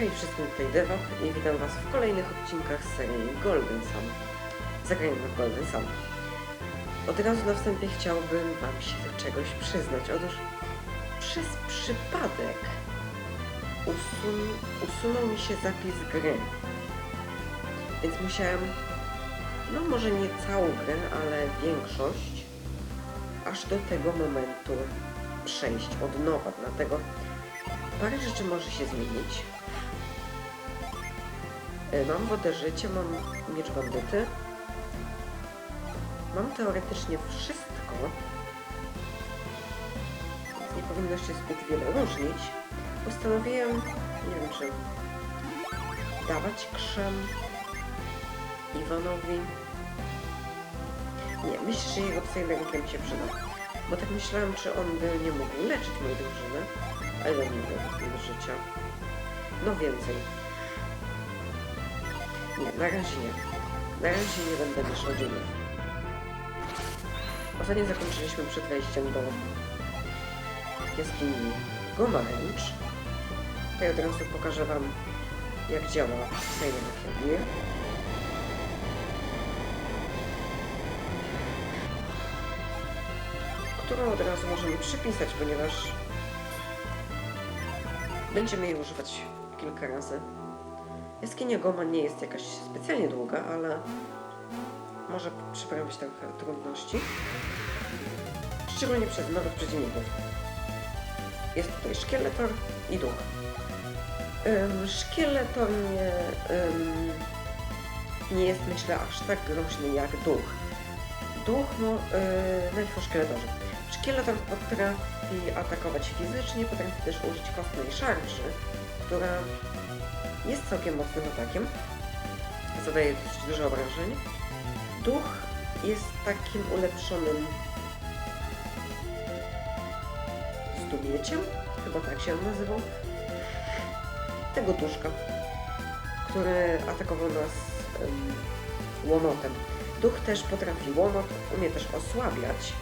Hej wszystkim, tutaj Devok i witam Was w kolejnych odcinkach serii Golden Sun. Zagrajmy w Golden Sun. Od razu na wstępie chciałbym Wam się do czegoś przyznać. Otóż przez przypadek usun usunął mi się zapis gry. Więc musiałem, no może nie całą grę, ale większość, aż do tego momentu przejść od nowa. Dlatego parę rzeczy może się zmienić. E, Mam wodę życia, mam miecz bandyty. Mam teoretycznie wszystko. Więc nie powinno się zbyt wiele różnić. Postanowiłem, nie wiem czy dawać krzem Iwanowi. Nie, myślę, że jego psychiatrem się przyda. Bo tak myślałem, czy on by nie mógł leczyć mojej drużyny. A ile mi do życia? No więcej. Nie, na razie nie. Na razie nie będę mieszał dzienów. Ostatnio zakończyliśmy przed wejściem do jaskini Gomaręcz. Tutaj od razu pokażę Wam, jak działa Silent Academy. Którą od razu możemy przypisać, ponieważ będziemy jej używać kilka razy. Jaskinia Goma nie jest jakaś specjalnie długa, ale może przyprawić trochę trudności. Szczególnie przez nowych. Jest tutaj szkieletor i duch. Ym, szkieletor nie, nie jest myślę aż tak groźny jak duch. Duch, no, yy, najpierw szkieletorze. Szkieletor potrafi atakować fizycznie, potrafi też użyć kostnej szarży, która jest całkiem mocnym atakiem. Zadaje dosyć dużo obrażeń. Duch jest takim ulepszonym stumieciem, chyba tak się on nazywał. Tego duszka, który atakował nas um, łomotem. Duch też potrafi łomot, umie też osłabiać.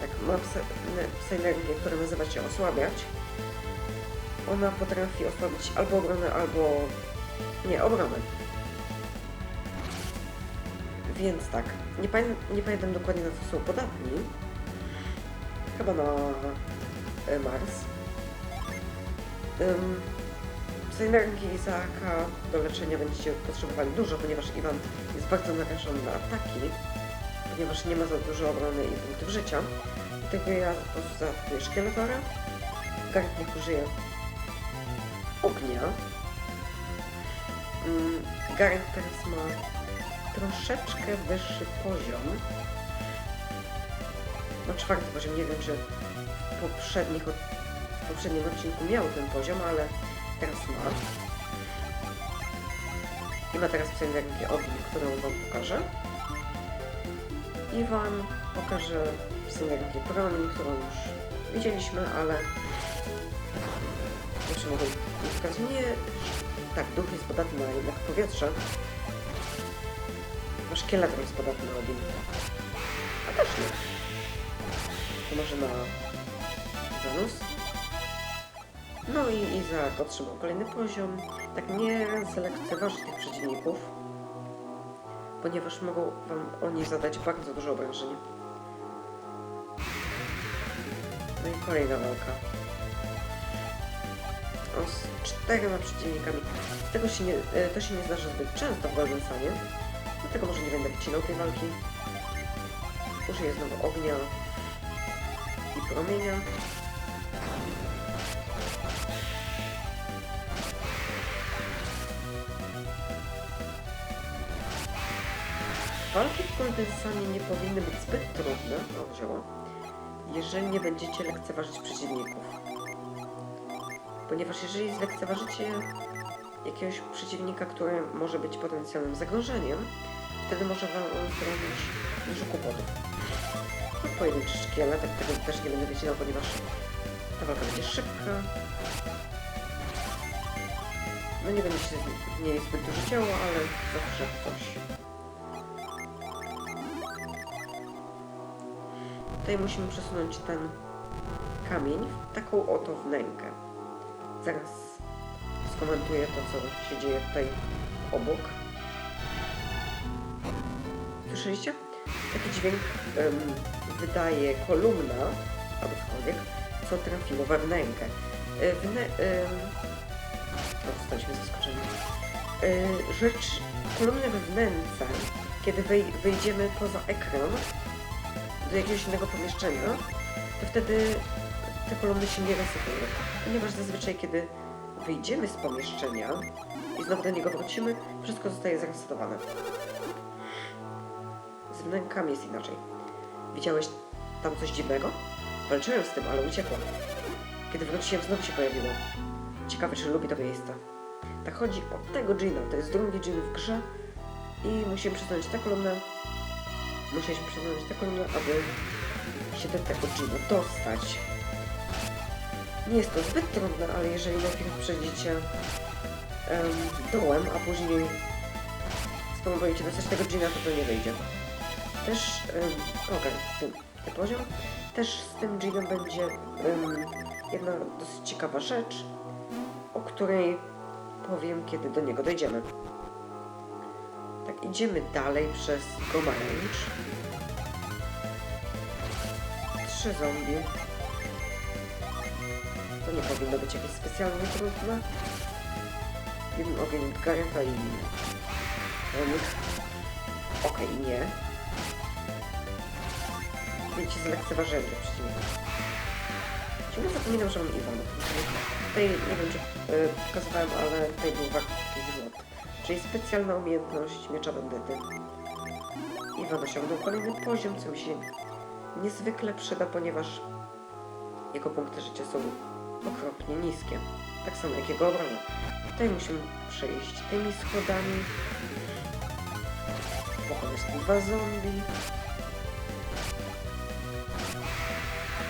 Tak, ma psy- która nazywa się osłabiać ona potrafi osłabić albo obronę, albo... nie, obronę. Więc tak, nie, pamię nie pamiętam dokładnie na co są podatni. Chyba na e, Mars. Um, z energii za AK do leczenia będziecie potrzebowali dużo, ponieważ Iwan jest bardzo narażony na ataki, ponieważ nie ma za dużo obrony i punktów życia. Dlatego ja po prostu zaatakuję szkieletora. Garnt niech użyje ognia. Gareth teraz ma troszeczkę wyższy poziom. No czwarty poziom, nie wiem, czy w, poprzednich, w poprzednim odcinku miał ten poziom, ale teraz ma. I ma teraz psynergię ognia, którą Wam pokażę. I Wam pokażę synergię broni, którą już widzieliśmy, ale jeszcze mogę uzyskać nie... Tak, duch jest podatny na jednak powietrze. A szkielet jest podatny na ogień. A też nie. To może na Wenus. No i Izak otrzymał kolejny poziom. Tak nie zlekceważyć tych przeciwników, ponieważ mogą wam oni zadać bardzo dużo obrażeń. No i kolejna walka z czterema przeciwnikami. Tego się nie, e, to się nie zdarza zbyt często w Golden Sunie, dlatego może nie będę wycinał tej walki. Użyję znowu ognia i promienia. Walki Golden Sunie nie powinny być zbyt trudne, o jeżeli nie będziecie lekceważyć przeciwników ponieważ jeżeli zlekceważycie jakiegoś przeciwnika, który może być potencjalnym zagrożeniem, wtedy może wam zrobić dużo kłopotów. No, pojedynczy szkielet, tak tego też nie będę wycinał, ponieważ ta walka będzie szybka. No nie będzie się z niej zbyt dużo działo, ale zawsze coś. Tutaj musimy przesunąć ten kamień w taką oto wnękę zaraz skomentuję to, co się dzieje tutaj obok. Słyszeliście? Taki dźwięk em, wydaje kolumna, albo cokolwiek, co trafiło we wnękę. E, Wnę... em, no, zostaliśmy zaskoczeni. E, Rzecz, kolumny we wnęce, kiedy wyjdziemy poza ekran do jakiegoś innego pomieszczenia, to wtedy te kolumny się nie resetują. Ponieważ zazwyczaj, kiedy wyjdziemy z pomieszczenia i znowu do niego wrócimy, wszystko zostaje zresetowane. Z wnękami jest inaczej. Widziałeś tam coś dziwnego? Walczyłem z tym, ale uciekłem. Kiedy wróciłem, znowu się pojawiło. Ciekawe, czy lubi to miejsce. Tak chodzi o tego Gina. To jest drugi Gin w grze i musimy przesunąć tę kolumnę. Musieliśmy przesunąć tę kolumnę, aby się do tego Gina dostać. Nie jest to zbyt trudne, ale jeżeli najpierw przejdziecie em, dołem, a później spróbujecie dostać tego Gina, to to nie wyjdzie. Też, um, okej, ten poziom. Też z tym Ginem będzie em, jedna dosyć ciekawa rzecz, o której powiem, kiedy do niego dojdziemy. Idziemy dalej przez Goma Range. Trzy zombie. To nie powinno być jakieś specjalnie trudne. Jeden ogień od Garetha i... Okej, nie. Wiecie, zlekceważyłem tych przeciwników. Ciągle zapominam, że mam Iwana. Tutaj, nie wiem, czy y, pokazywałem, ale tutaj był żłot. Czyli specjalna umiejętność miecza bandyty. Iwan osiągnął kolejny poziom, co mi się niezwykle przyda, ponieważ jego punkty życia są okropnie niskie. Tak samo jak jego obrona. Tutaj musimy przejść tymi schodami. Pokonać dwa zombie.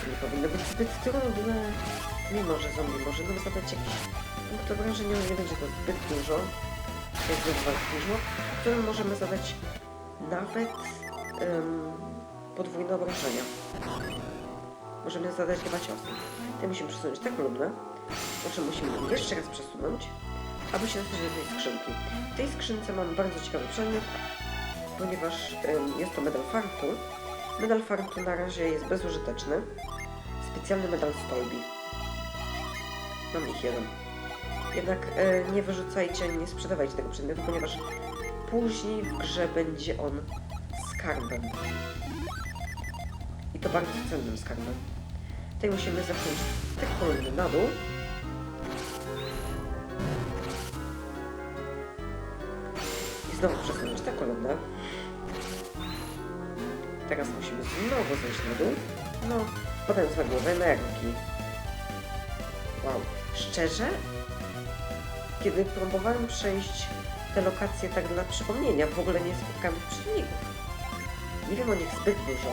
Co nie powinno być zbyt trudne. Mimo, że zombie może nam zadać jakiś punkt obrażenia, nie będzie to zbyt dużo. Jest zbyt dużo, którym możemy zadać nawet podwójne obrażenia. Możemy zadać dwa ciosy. Tutaj musimy przesunąć tę kolumnę. Znaczy musimy jeszcze raz przesunąć, aby się dostać do tej skrzynki. W tej skrzynce mamy bardzo ciekawy przedmiot, ponieważ jest to medal fartu. Medal fartu na razie jest bezużyteczny. Specjalny medal Stolbi. Mam ich jeden. Jednak e, nie wyrzucajcie, nie sprzedawajcie tego przedmiotu, ponieważ później w grze będzie on skarbem. I to bardzo cennym skarbem. Tutaj musimy zepchnąć te kolumny na dół. I znowu przesunąć tę kolumnę. Teraz musimy znowu zejść na dół. No, potem z głowę energii. Wow. Szczerze? Kiedy próbowałem przejść te lokacje tak dla przypomnienia, w ogóle nie spotkałem tych przeciwników. Nie wiem o nich zbyt dużo.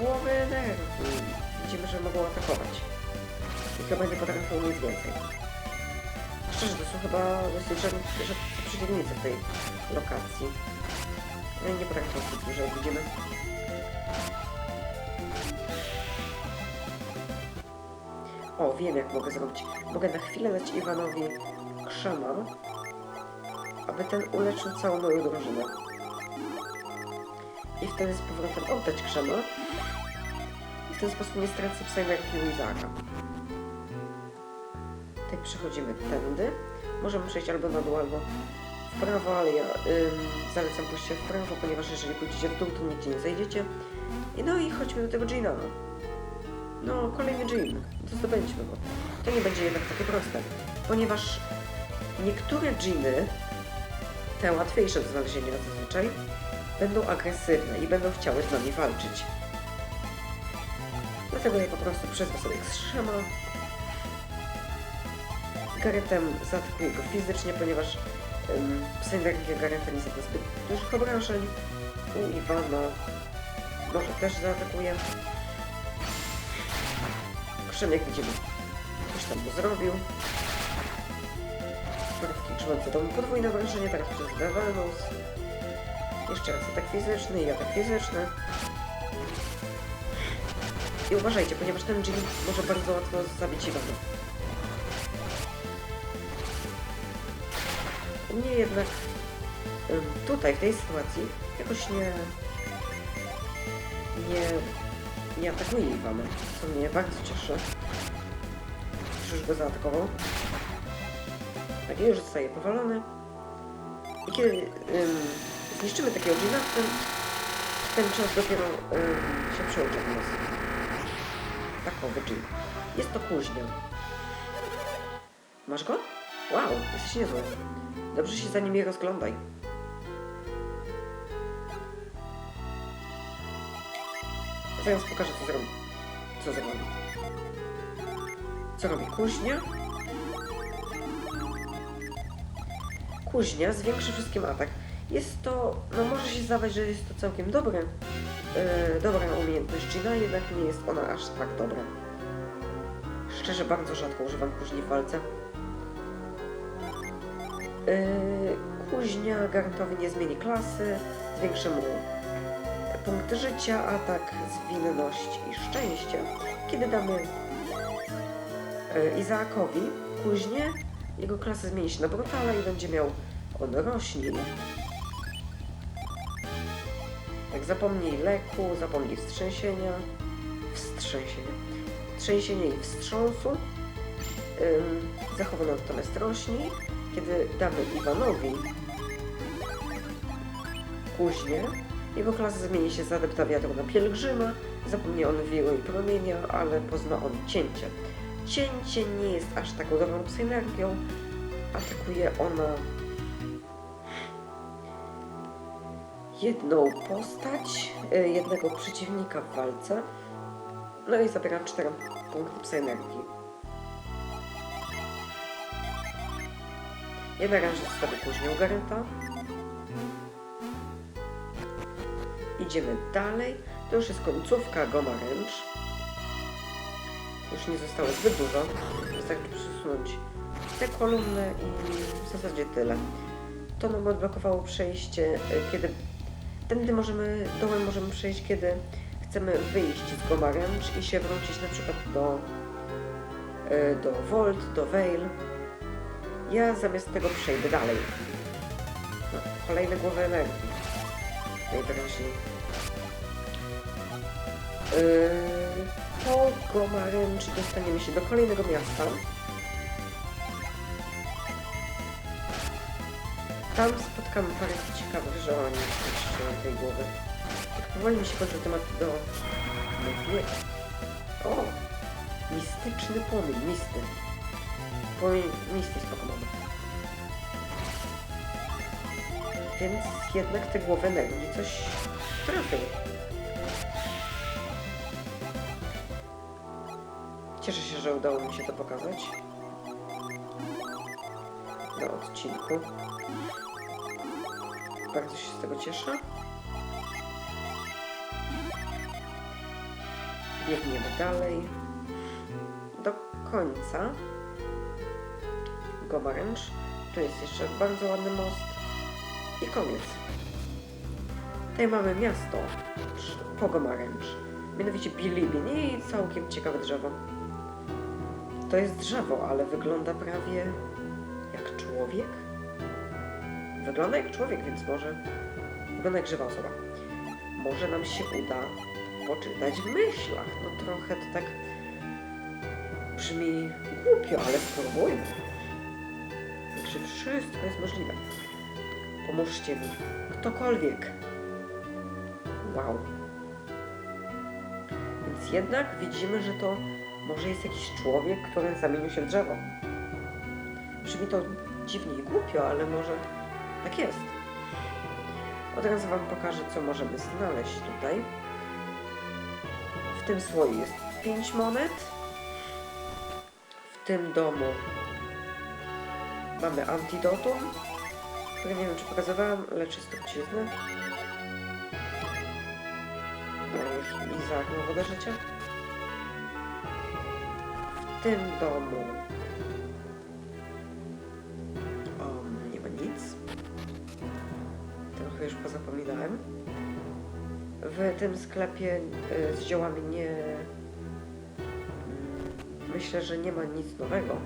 Głowy energii. Widzimy, że mogą atakować. I chyba nie potrafią nic więcej. Szczerze, to są chyba dosyć rzadki przeciwnicy tej lokacji. No i nie potrafią zbyt dużo, widzimy. O, wiem jak mogę zrobić. Mogę na chwilę dać Iwanowi krzemar, aby ten uleczył całą moją drużynę. I wtedy z powrotem oddać krzemar. I w ten sposób nie stracę psa energii u Izaaka. Tutaj przechodzimy tędy. Możemy przejść albo na dół, albo w prawo, ale ja ym, zalecam pójście w prawo, ponieważ jeżeli pójdziecie w dół, to nigdzie nie zejdziecie. I no i chodźmy do tego Gina. No, kolejny Gin. To zdobędźmy go. To nie będzie jednak takie proste, ponieważ niektóre Giny, te łatwiejsze do znalezienia zazwyczaj, będą agresywne i będą chciały z nami walczyć. Dlatego ja po prostu przezwę sobie strzema. Garetem zaatakuję go fizycznie, ponieważ um, psynergia Gareta nie zada zbyt dużych obrażeń. U Iwana może też zaatakuje. Jak widzimy, coś tam mu zrobił. Porówki grzące to podwójne wrażenie, teraz przez Devanus. Jeszcze raz atak fizyczny i atak fizyczny. I uważajcie, ponieważ ten dżin może bardzo łatwo zabić Iwana. U mnie jednak tutaj, w tej sytuacji, jakoś nie... nie... nie atakuje Iwana, co mnie bardzo cieszy. Już go zaatakował. Tak, już zostaje powalony. I kiedy ym, zniszczymy takiego dżina, ten, czas dopiero ym, się przełącza do nas. Takowy dżin. Jest to kuźnia. Masz go? Wow, jesteś niezły. Dobrze się za nimi rozglądaj. Zaraz pokażę, co zrobi. Co zrobi. Co robi kuźnia? Kuźnia zwiększy wszystkim atak. Jest to, no może się zdawać, że jest to całkiem dobre, yy, dobra umiejętność Gina, jednak nie jest ona aż tak dobra. Szczerze bardzo rzadko używam kuźni w walce. Yy, kuźnia garantowy nie zmieni klasy, zwiększy mu punkty życia, atak, zwinność i szczęście. Kiedy damy yy, Izaakowi kuźnię, jego klasa zmieni się na brutala i będzie miał on roślin. Jak zapomnij leku, zapomnij wstrzęsienia, wstrzęsienia, trzęsienia i wstrząsu. Ym, zachowano natomiast rośni. Kiedy damy Iwanowi kuźnię, jego klasa zmieni się z adepta wiatru na pielgrzyma. Zapomni on wiru i promienia, ale pozna on cięcie. Cięcie nie jest aż taką dobrą psyenergią. Atakuje ona jedną postać, y, jednego przeciwnika w walce. No i zabiera 4 punkty psyenergii. Ja na razie zostawię później u. Idziemy dalej. To już jest końcówka Goma. Już nie zostało zbyt dużo. Wystarczy przesunąć te kolumny i w zasadzie tyle. To nam odblokowało przejście, y, kiedy tędy możemy, dołem możemy przejść, kiedy chcemy wyjść z Goma i się wrócić na przykład do, y, do Volt, do Vale. Ja zamiast tego przejdę dalej. No, kolejne głowy energii. Najwyraźniej. Yy, po Goma Range dostaniemy się do kolejnego miasta. Tam spotkamy parę ciekawych żołnierzy na tej głowy. Powoli mi się kończy temat do... O! Mistyczny płomień, misty. Płomień misty spoko mamy. Więc jednak te głowy energii coś trafią. Cieszę się, że udało mi się to pokazać. Na odcinku. Bardzo się z tego cieszę. Biegniemy dalej. Do końca. Gomaręcz. Tu jest jeszcze bardzo ładny most. I koniec. Tutaj mamy miasto po Gomaręcz. Mianowicie Bilibin i całkiem ciekawe drzewo. To jest drzewo, ale wygląda prawie jak człowiek. Wygląda jak człowiek, więc może... Wygląda jak żywa osoba. Może nam się uda poczytać w myślach. No trochę to tak brzmi głupio, ale spróbujmy. Także wszystko jest możliwe. Pomóżcie mi. Ktokolwiek. Wow. Więc jednak widzimy, że to może jest jakiś człowiek, który zamienił się w drzewo. Brzmi to dziwnie i głupio, ale może tak jest. Od razu Wam pokażę, co możemy znaleźć tutaj. W tym słoju jest 5 monet. W tym domu mamy antidotum, które nie wiem, czy pokazywałam, lecz jest trucizny. No już Izaak ma wodę życia tym domu. O, nie ma nic. Trochę już pozapominałem. W tym sklepie y, z ziołami nie... Myślę, że nie ma nic nowego.